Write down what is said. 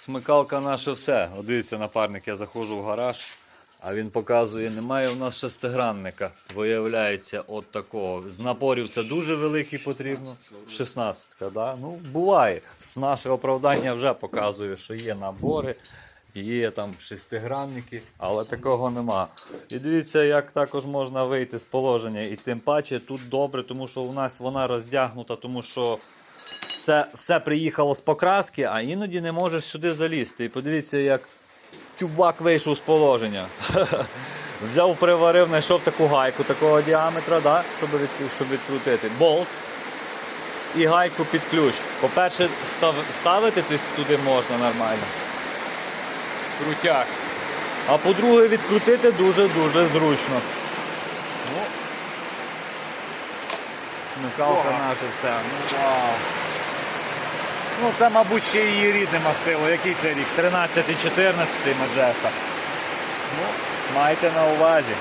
Смикалка наше все. От дивіться, напарник, я заходжу в гараж, а він показує, немає у нас шестигранника. Виявляється, от такого. З напорів це дуже великий потрібно. 16, да? Ну, буває. З наше оправдання вже показує, що є набори. Є там шестигранники, але такого нема. І дивіться, як також можна вийти з положення. І тим паче тут добре, тому що у нас вона роздягнута, тому що все, все приїхало з покраски, а іноді не можеш сюди залізти. І подивіться, як чувак вийшов з положення. Взяв, приварив, знайшов таку гайку такого діаметра, да, щоб, від, щоб відкрутити. Болт і гайку під ключ. По-перше, став, ставити туди можна нормально. Крутяк. А по-друге, відкрутити дуже-дуже зручно. Ну, смикалка наша все. Ну, вау. Ну, це, мабуть, ще її рідне мастило. Який це рік? 13-14 Маджеста. Ну, майте на увазі.